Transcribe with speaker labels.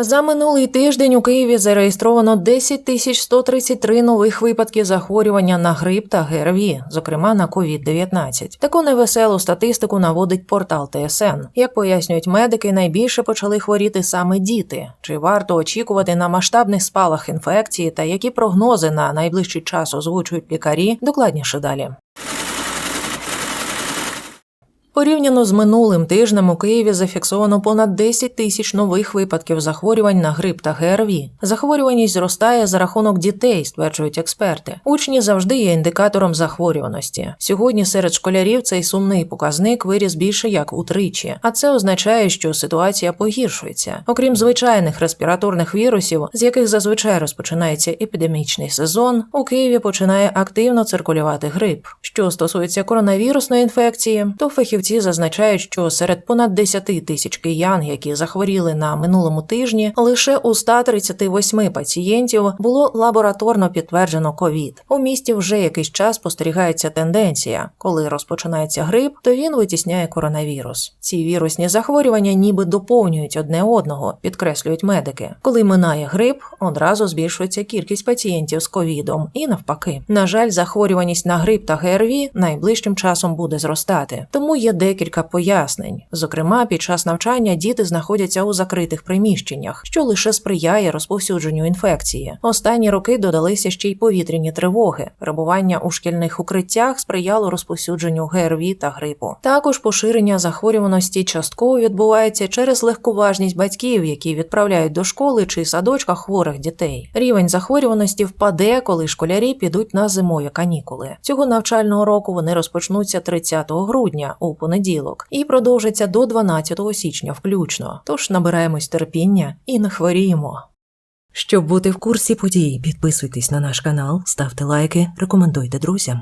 Speaker 1: За минулий тиждень у Києві зареєстровано 10 тисяч 133 нових випадків захворювання на грип та ГРВІ, зокрема на COVID-19. Таку невеселу статистику наводить портал ТСН. Як пояснюють медики, найбільше почали хворіти саме діти. Чи варто очікувати на масштабний спалах інфекції та які прогнози на найближчий час озвучують лікарі? Докладніше далі. Порівняно з минулим тижнем у Києві зафіксовано понад 10 тисяч нових випадків захворювань на грип та ГРВІ. Захворюваність зростає за рахунок дітей, стверджують експерти. Учні завжди є індикатором захворюваності. Сьогодні серед школярів цей сумний показник виріс більше як утричі, а це означає, що ситуація погіршується. Окрім звичайних респіраторних вірусів, з яких зазвичай розпочинається епідемічний сезон, у Києві починає активно циркулювати грип. Що стосується коронавірусної інфекції, то фахівці зазначають, що серед понад 10 тисяч киян, які захворіли на минулому тижні, лише у 138 пацієнтів було лабораторно підтверджено ковід. У місті вже якийсь час спостерігається тенденція. Коли розпочинається грип, то він витісняє коронавірус. Ці вірусні захворювання ніби доповнюють одне одного, підкреслюють медики. Коли минає грип, одразу збільшується кількість пацієнтів з ковідом, і навпаки. На жаль, захворюваність на грип та ГРВІ найближчим часом буде зростати. Тому є декілька пояснень. Зокрема, під час навчання діти знаходяться у закритих приміщеннях, що лише сприяє розповсюдженню інфекції. Останні роки додалися ще й повітряні тривоги. Перебування у шкільних укриттях сприяло розповсюдженню ГРВІ та грипу. Також поширення захворюваності частково відбувається через легковажність батьків, які відправляють до школи чи садочка хворих дітей. Рівень захворюваності впаде, коли школярі підуть на зимові канікули. Цього навчального року вони розпочнуться 30 грудня у понеділок і продовжиться до 12 січня включно. Тож набираємось терпіння і не хворіємо.
Speaker 2: Щоб бути в курсі подій, підписуйтесь на наш канал, ставте лайки, рекомендуйте друзям.